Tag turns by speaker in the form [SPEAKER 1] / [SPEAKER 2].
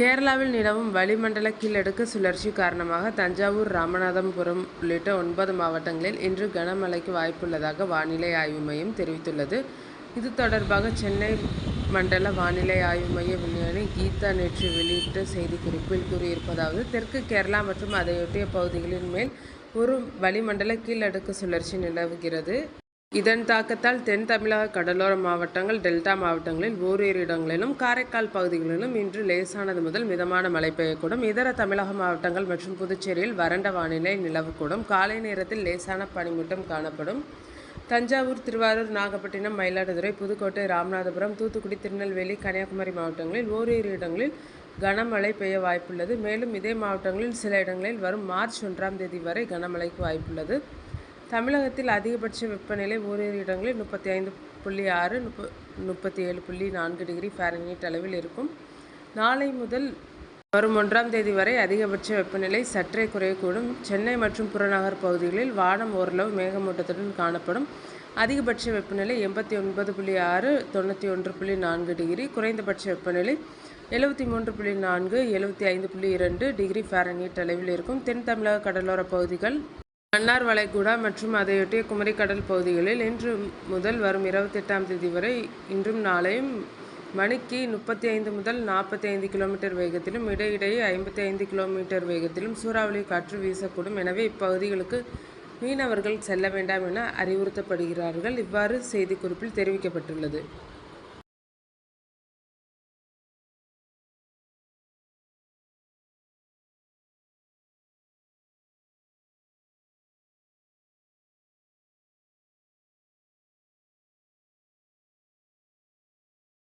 [SPEAKER 1] கேரளாவில் நிலவும் வளிமண்டல கீழடுக்கு சுழற்சி காரணமாக தஞ்சாவூர் ராமநாதபுரம் உள்ளிட்ட ஒன்பது மாவட்டங்களில் இன்று கனமழைக்கு வாய்ப்புள்ளதாக வானிலை ஆய்வு மையம் தெரிவித்துள்ளது. இது தொடர்பாக சென்னை மண்டல வானிலை ஆய்வு மைய விஞ்ஞானி கீதா நேற்று வெளியிட்ட செய்திக்குறிப்பில் கூறியிருப்பதாவது தெற்கு கேரளா மற்றும் அதையொட்டிய பகுதிகளின் மேல் ஒரு வளிமண்டல கீழடுக்கு சுழற்சி நிலவுகிறது. இதன் தாக்கத்தால் தென் தமிழக கடலோர மாவட்டங்கள் டெல்டா மாவட்டங்களில் ஓரிரு இடங்களிலும் காரைக்கால் பகுதிகளிலும் இன்று லேசானது முதல் மிதமான மழை பெய்யக்கூடும். இதர தமிழக மாவட்டங்கள் மற்றும் புதுச்சேரியில் வறண்ட வானிலை நிலவக்கூடும். காலை நேரத்தில் லேசான பனிமூட்டம் காணப்படும். தஞ்சாவூர் திருவாரூர் நாகப்பட்டினம் மயிலாடுதுறை புதுக்கோட்டை ராமநாதபுரம் தூத்துக்குடி திருநெல்வேலி கன்னியாகுமரி மாவட்டங்களில் ஓரிரு இடங்களில் கனமழை பெய்ய வாய்ப்புள்ளது. மேலும் இதே மாவட்டங்களில் சில இடங்களில் வரும் மார்ச் ஒன்றாம் தேதி வரை கனமழைக்கு வாய்ப்புள்ளது. தமிழகத்தில் அதிகபட்ச வெப்பநிலை ஓரிரு இடங்களில் முப்பத்தி ஐந்து புள்ளி ஆறு முப்ப முப்பத்தி ஏழு புள்ளி நான்கு டிகிரி ஃபாரன்ஹீட் அளவில் இருக்கும். நாளை முதல் வரும் ஒன்றாம் தேதி வரை அதிகபட்ச வெப்பநிலை சற்றே குறையக்கூடும். சென்னை மற்றும் புறநகர் பகுதிகளில் வானம் ஓரளவு மேகமூட்டத்துடன் காணப்படும். அதிகபட்ச வெப்பநிலை எண்பத்தி ஒன்பது புள்ளி ஆறு தொண்ணூற்றி ஒன்று புள்ளி நான்கு டிகிரி குறைந்தபட்ச வெப்பநிலை எழுபத்தி மூன்று புள்ளி நான்கு எழுபத்தி ஐந்து புள்ளி இரண்டு டிகிரி ஃபாரன்ஹீட் அளவில் இருக்கும். தென் தமிழக கடலோர பகுதிகள் மன்னார் வளைகுடா மற்றும் அதையொட்டிய குமரிக்கடல் பகுதிகளில் இன்று முதல் வரும் இருபத்தெட்டாம் தேதி வரை இன்றும் நாளையும் மணிக்கு முப்பத்தி ஐந்து முதல் நாற்பத்தி ஐந்து கிலோமீட்டர் வேகத்திலும் இடையிடையே ஐம்பத்தி ஐந்து கிலோமீட்டர் வேகத்திலும் சூறாவளி காற்று வீசக்கூடும். எனவே இப்பகுதிகளுக்கு மீனவர்கள் செல்ல வேண்டாம் என அறிவுறுத்தப்படுகிறார்கள். இவ்வாறு செய்திக்குறிப்பில் தெரிவிக்கப்பட்டுள்ளது.